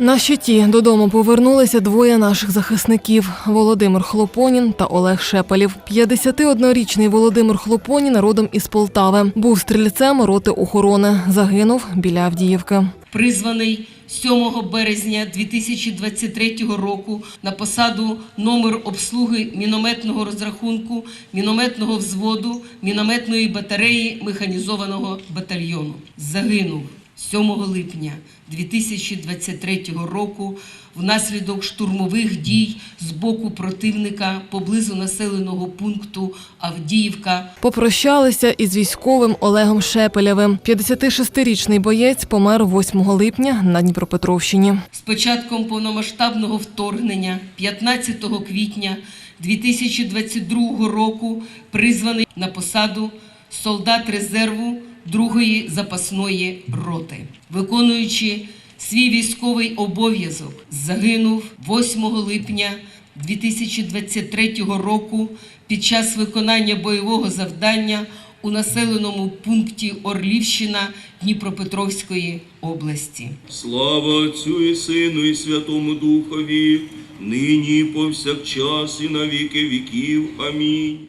На щиті додому повернулися двоє наших захисників Володимир Хлопонін та Олег Шепелів. 51-річний Володимир Хлопонін родом із Полтави. Був стрільцем роти охорони. Загинув біля Авдіївки. призваний 7 березня 2023 року на посаду номер обслуги мінометного розрахунку, мінометного взводу, мінометної батареї механізованого батальйону. Загинув 7 липня 2023 року внаслідок штурмових дій з боку противника поблизу населеного пункту Авдіївка Попрощалися із військовим Олегом Шепелєвим. 56-річний боєць помер 8 липня на Дніпропетровщині. З початком повномасштабного вторгнення 15 квітня 2022 року призваний на посаду солдат резерву 2-ї запасної роти, виконуючи свій військовий обов'язок, загинув 8 липня 2023 року під час виконання бойового завдання у населеному пункті Орлівщина Дніпропетровської області. Слава Отцю і Сину, і Святому Духові, нині і повсякчас, і на віки віків. Амінь.